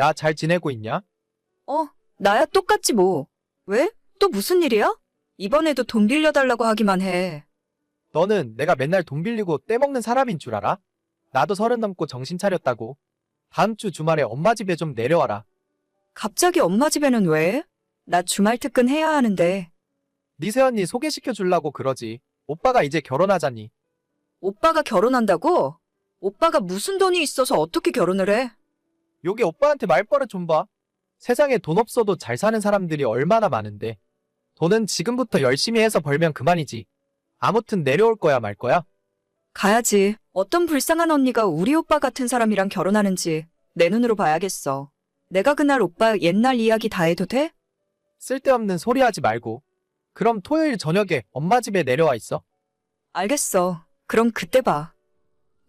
야, 잘 지내고 있냐? 어, 나야 똑같지 뭐. 왜? 또 무슨 일이야? 이번에도 돈 빌려달라고 하기만 해. 너는 내가 맨날 돈 빌리고 떼먹는 사람인 줄 알아? 나도 서른 넘고 정신 차렸다고. 다음 주 주말에 엄마 집에 좀 내려와라. 갑자기 엄마 집에는 왜? 나 주말 특근 해야 하는데. 네 새언니 소개시켜 주려고 그러지. 오빠가 이제 결혼하자니. 오빠가 결혼한다고? 오빠가 무슨 돈이 있어서 어떻게 결혼을 해? 여기 오빠한테 말버릇 좀 봐. 세상에 돈 없어도 잘 사는 사람들이 얼마나 많은데. 돈은 지금부터 열심히 해서 벌면 그만이지. 아무튼 내려올 거야 말 거야? 가야지. 어떤 불쌍한 언니가 우리 오빠 같은 사람이랑 결혼하는지 내 눈으로 봐야겠어. 내가 그날 오빠 옛날 이야기 다 해도 돼? 쓸데없는 소리 하지 말고. 그럼 토요일 저녁에 엄마 집에 내려와 있어. 알겠어. 그럼 그때 봐.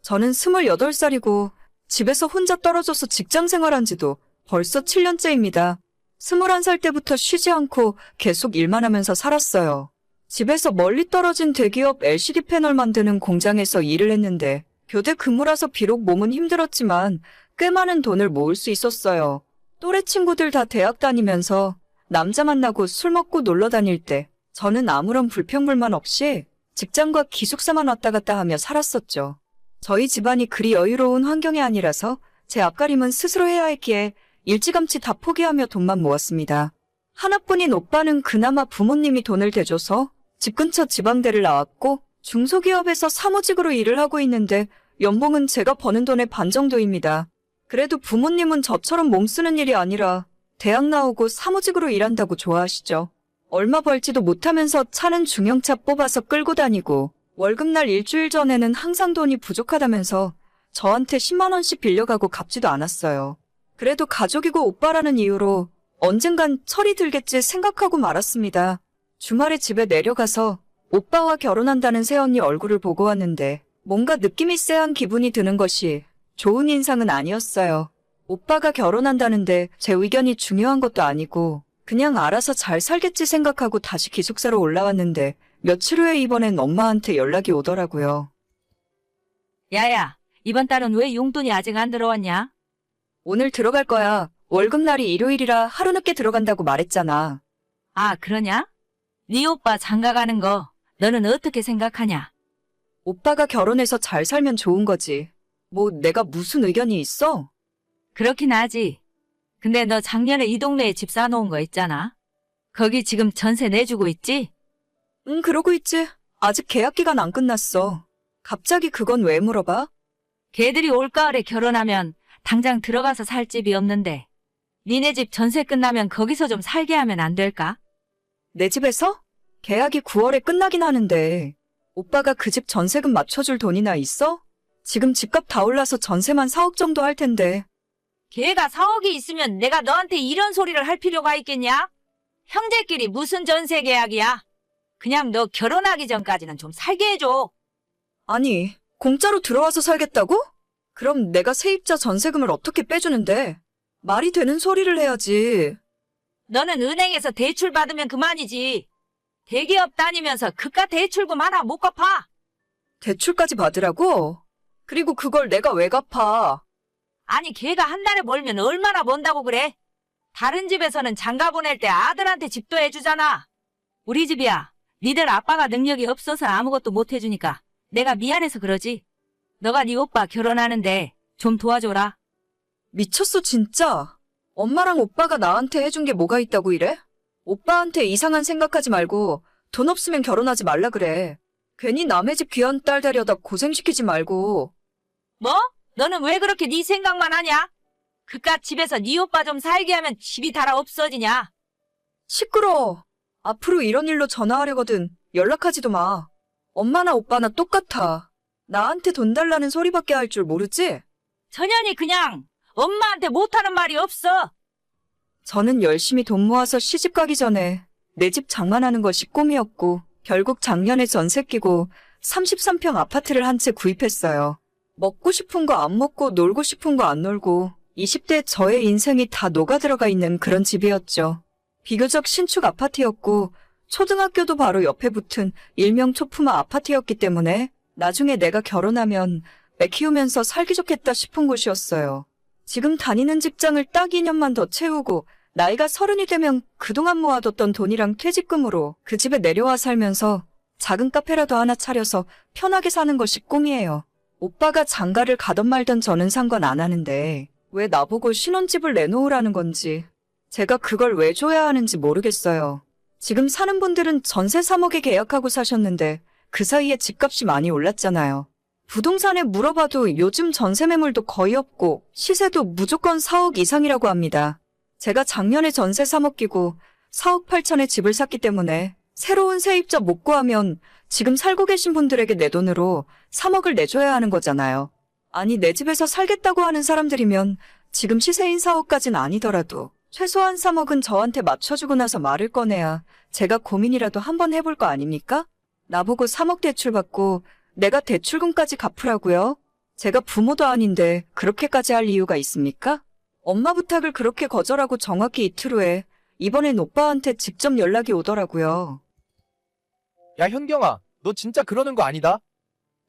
저는 28살이고 집에서 혼자 떨어져서 직장 생활한 지도 벌써 7년째입니다. 21살 때부터 쉬지 않고 계속 일만 하면서 살았어요. 집에서 멀리 떨어진 대기업 LCD 패널 만드는 공장에서 일을 했는데 교대 근무라서 비록 몸은 힘들었지만 꽤 많은 돈을 모을 수 있었어요. 또래 친구들 다 대학 다니면서 남자 만나고 술 먹고 놀러 다닐 때 저는 아무런 불평불만 없이 직장과 기숙사만 왔다 갔다 하며 살았었죠. 저희 집안이 그리 여유로운 환경이 아니라서 제 앞가림은 스스로 해야 했기에 일찌감치 다 포기하며 돈만 모았습니다. 하나뿐인 오빠는 그나마 부모님이 돈을 대줘서 집 근처 지방대를 나왔고 중소기업에서 사무직으로 일을 하고 있는데 연봉은 제가 버는 돈의 반 정도입니다. 그래도 부모님은 저처럼 몸 쓰는 일이 아니라 대학 나오고 사무직으로 일한다고 좋아하시죠. 얼마 벌지도 못하면서 차는 중형차 뽑아서 끌고 다니고 월급날 일주일 전에는 항상 돈이 부족하다면서 저한테 10만원씩 빌려가고 갚지도 않았어요. 그래도 가족이고 오빠라는 이유로 언젠간 철이 들겠지 생각하고 말았습니다. 주말에 집에 내려가서 오빠와 결혼한다는 새언니 얼굴을 보고 왔는데 뭔가 느낌이 쎄한 기분이 드는 것이 좋은 인상은 아니었어요. 오빠가 결혼한다는데 제 의견이 중요한 것도 아니고 그냥 알아서 잘 살겠지 생각하고 다시 기숙사로 올라왔는데 며칠 후에 이번엔 엄마한테 연락이 오더라고요. 야야, 이번 달은 왜 용돈이 아직 안 들어왔냐? 오늘 들어갈 거야. 월급날이 일요일이라 하루 늦게 들어간다고 말했잖아. 아, 그러냐? 네 오빠 장가 가는 거 너는 어떻게 생각하냐? 오빠가 결혼해서 잘 살면 좋은 거지. 뭐 내가 무슨 의견이 있어? 그렇긴 하지. 근데 너 작년에 이 동네에 집 사놓은 거 있잖아. 거기 지금 전세 내주고 있지? 응, 그러고 있지. 아직 계약 기간 안 끝났어. 갑자기 그건 왜 물어봐? 걔들이 올가을에 결혼하면 당장 들어가서 살 집이 없는데 니네 집 전세 끝나면 거기서 좀 살게 하면 안 될까? 내 집에서? 계약이 9월에 끝나긴 하는데 오빠가 그 집 전세금 맞춰줄 돈이나 있어? 지금 집값 다 올라서 전세만 4억 정도 할 텐데 걔가 4억이 있으면 내가 너한테 이런 소리를 할 필요가 있겠냐? 형제끼리 무슨 전세 계약이야? 그냥 너 결혼하기 전까지는 좀 살게 해줘. 아니 공짜로 들어와서 살겠다고? 그럼 내가 세입자 전세금을 어떻게 빼주는데? 말이 되는 소리를 해야지. 너는 은행에서 대출 받으면 그만이지. 대기업 다니면서 그깟 대출금 하나 못 갚아. 대출까지 받으라고? 그리고 그걸 내가 왜 갚아? 아니 걔가 한 달에 벌면 얼마나 번다고 그래? 다른 집에서는 장가 보낼 때 아들한테 집도 해주잖아. 우리 집이야. 니들 아빠가 능력이 없어서 아무것도 못 해주니까 내가 미안해서 그러지. 너가 네 오빠 결혼하는데 좀 도와줘라. 미쳤어 진짜. 엄마랑 오빠가 나한테 해준 게 뭐가 있다고 이래? 오빠한테 이상한 생각하지 말고 돈 없으면 결혼하지 말라 그래. 괜히 남의 집 귀한 딸 데려다 고생시키지 말고. 뭐? 너는 왜 그렇게 네 생각만 하냐? 그깟 집에서 네 오빠 좀 살게 하면 집이 달아 없어지냐? 시끄러워. 앞으로 이런 일로 전화하려거든 연락하지도 마. 엄마나 오빠나 똑같아. 나한테 돈 달라는 소리밖에 할 줄 모르지? 전현이 그냥 엄마한테 못하는 말이 없어. 저는 열심히 돈 모아서 시집 가기 전에 내 집 장만하는 것이 꿈이었고 결국 작년에 전세 끼고 33평 아파트를 한 채 구입했어요. 먹고 싶은 거 안 먹고 놀고 싶은 거 안 놀고 20대 저의 인생이 다 녹아들어가 있는 그런 집이었죠. 비교적 신축 아파트였고 초등학교도 바로 옆에 붙은 일명 초품화 아파트였기 때문에 나중에 내가 결혼하면 애 키우면서 살기 좋겠다 싶은 곳이었어요. 지금 다니는 직장을 딱 2년만 더 채우고 나이가 서른이 되면 그동안 모아뒀던 돈이랑 퇴직금으로 그 집에 내려와 살면서 작은 카페라도 하나 차려서 편하게 사는 것이 꿈이에요. 오빠가 장가를 가던 말던 저는 상관 안 하는데 왜 나보고 신혼집을 내놓으라는 건지 제가 그걸 왜 줘야 하는지 모르겠어요. 지금 사는 분들은 전세 3억에 계약하고 사셨는데 그 사이에 집값이 많이 올랐잖아요. 부동산에 물어봐도 요즘 전세 매물도 거의 없고 시세도 무조건 4억 이상이라고 합니다. 제가 작년에 전세 3억 끼고 4억 8천에 집을 샀기 때문에 새로운 세입자 못 구하면 지금 살고 계신 분들에게 내 돈으로 3억을 내줘야 하는 거잖아요. 아니 내 집에서 살겠다고 하는 사람들이면 지금 시세인 4억까진 아니더라도 최소한 3억은 저한테 맞춰주고 나서 말을 꺼내야 제가 고민이라도 한번 해볼 거 아닙니까? 나보고 3억 대출 받고 내가 대출금까지 갚으라고요? 제가 부모도 아닌데 그렇게까지 할 이유가 있습니까? 엄마 부탁을 그렇게 거절하고 정확히 이틀 후에 이번엔 오빠한테 직접 연락이 오더라고요. 야, 현경아, 너 진짜 그러는 거 아니다?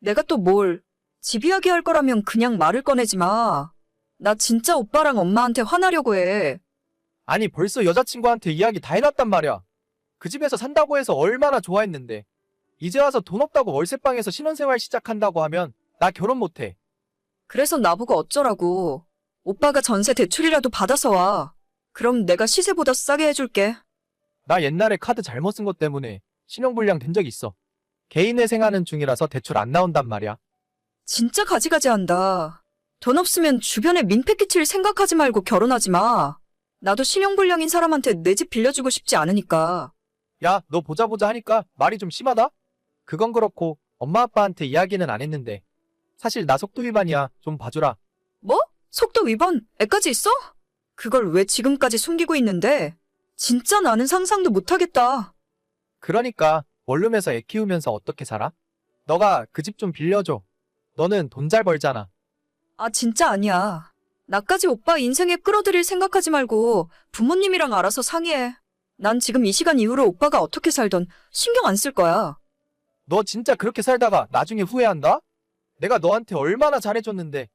내가 또 뭘, 집 이야기 할 거라면 그냥 말을 꺼내지 마. 나 진짜 오빠랑 엄마한테 화나려고 해. 아니, 벌써 여자친구한테 이야기 다 해놨단 말이야. 그 집에서 산다고 해서 얼마나 좋아했는데. 이제 와서 돈 없다고 월세방에서 신혼생활 시작한다고 하면 나 결혼 못해. 그래서 나보고 어쩌라고. 오빠가 전세 대출이라도 받아서 와. 그럼 내가 시세보다 싸게 해줄게. 나 옛날에 카드 잘못 쓴 것 때문에 신용불량 된 적 있어. 개인회생하는 중이라서 대출 안 나온단 말이야. 진짜 가지가지 한다. 돈 없으면 주변에 민폐 끼칠 생각하지 말고 결혼하지 마. 나도 신용불량인 사람한테 내 집 빌려주고 싶지 않으니까. 야, 너 보자 보자 하니까 말이 좀 심하다? 그건 그렇고 엄마 아빠한테 이야기는 안 했는데 사실 나 속도 위반이야. 좀 봐주라. 뭐? 속도 위반? 애까지 있어? 그걸 왜 지금까지 숨기고 있는데? 진짜 나는 상상도 못하겠다. 그러니까 원룸에서 애 키우면서 어떻게 살아? 너가 그 집 좀 빌려줘. 너는 돈 잘 벌잖아. 아, 진짜 아니야. 나까지 오빠 인생에 끌어들일 생각하지 말고 부모님이랑 알아서 상의해. 난 지금 이 시간 이후로 오빠가 어떻게 살던 신경 안 쓸 거야. 너 진짜 그렇게 살다가 나중에 후회한다? 내가 너한테 얼마나 잘해줬는데.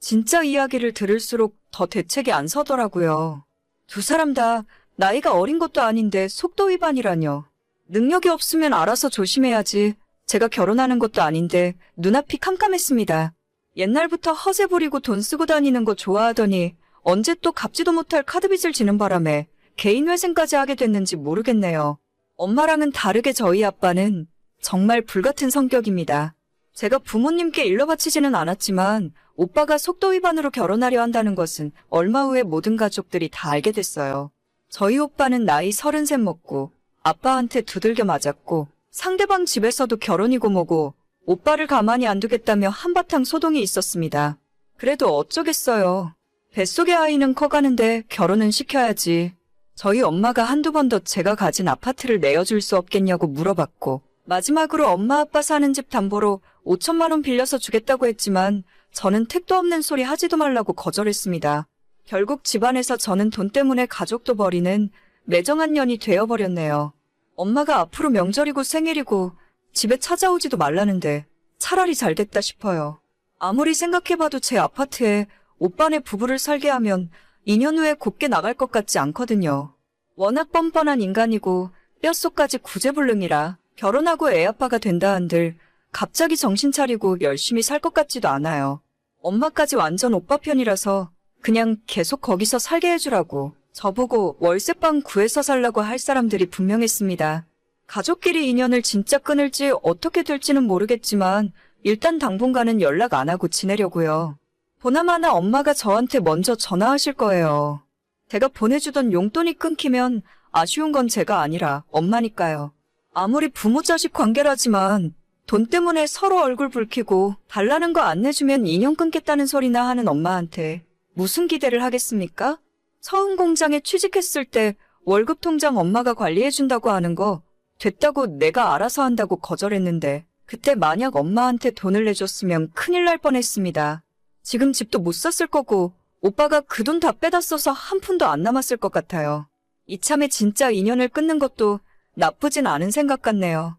진짜 이야기를 들을수록 더 대책이 안 서더라고요. 두 사람 다 나이가 어린 것도 아닌데 속도 위반이라뇨. 능력이 없으면 알아서 조심해야지. 제가 결혼하는 것도 아닌데 눈앞이 캄캄했습니다. 옛날부터 허세 부리고 돈 쓰고 다니는 거 좋아하더니 언제 또 갚지도 못할 카드빚을 지는 바람에 개인 회생까지 하게 됐는지 모르겠네요. 엄마랑은 다르게 저희 아빠는 정말 불같은 성격입니다. 제가 부모님께 일러 바치지는 않았지만 오빠가 속도 위반으로 결혼하려 한다는 것은 얼마 후에 모든 가족들이 다 알게 됐어요. 저희 오빠는 나이 서른셋 먹고 아빠한테 두들겨 맞았고 상대방 집에서도 결혼이고 뭐고 오빠를 가만히 안 두겠다며 한바탕 소동이 있었습니다. 그래도 어쩌겠어요. 뱃속의 아이는 커가는데 결혼은 시켜야지. 저희 엄마가 한두 번 더 제가 가진 아파트를 내어줄 수 없겠냐고 물어봤고 마지막으로 엄마 아빠 사는 집 담보로 5천만 원 빌려서 주겠다고 했지만 저는 택도 없는 소리 하지도 말라고 거절했습니다. 결국 집안에서 저는 돈 때문에 가족도 버리는 매정한 년이 되어버렸네요. 엄마가 앞으로 명절이고 생일이고 집에 찾아오지도 말라는데 차라리 잘 됐다 싶어요. 아무리 생각해봐도 제 아파트에 오빠네 부부를 살게 하면 2년 후에 곱게 나갈 것 같지 않거든요. 워낙 뻔뻔한 인간이고 뼛속까지 구제불능이라 결혼하고 애 아빠가 된다 한들 갑자기 정신 차리고 열심히 살 것 같지도 않아요. 엄마까지 완전 오빠 편이라서 그냥 계속 거기서 살게 해주라고 저보고 월세방 구해서 살라고 할 사람들이 분명했습니다. 가족끼리 인연을 진짜 끊을지 어떻게 될지는 모르겠지만 일단 당분간은 연락 안 하고 지내려고요. 보나마나 엄마가 저한테 먼저 전화하실 거예요. 제가 보내주던 용돈이 끊기면 아쉬운 건 제가 아니라 엄마니까요. 아무리 부모 자식 관계라지만 돈 때문에 서로 얼굴 붉히고 달라는 거 안 내주면 인연 끊겠다는 소리나 하는 엄마한테 무슨 기대를 하겠습니까? 처음 공장에 취직했을 때 월급 통장 엄마가 관리해준다고 하는 거 됐다고 내가 알아서 한다고 거절했는데 그때 만약 엄마한테 돈을 내줬으면 큰일 날 뻔했습니다. 지금 집도 못 샀을 거고 오빠가 그 돈 다 빼다 써서 한 푼도 안 남았을 것 같아요. 이참에 진짜 인연을 끊는 것도 나쁘진 않은 생각 같네요.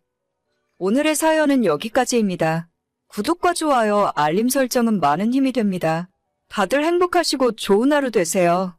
오늘의 사연은 여기까지입니다. 구독과 좋아요, 알림 설정은 많은 힘이 됩니다. 다들 행복하시고 좋은 하루 되세요.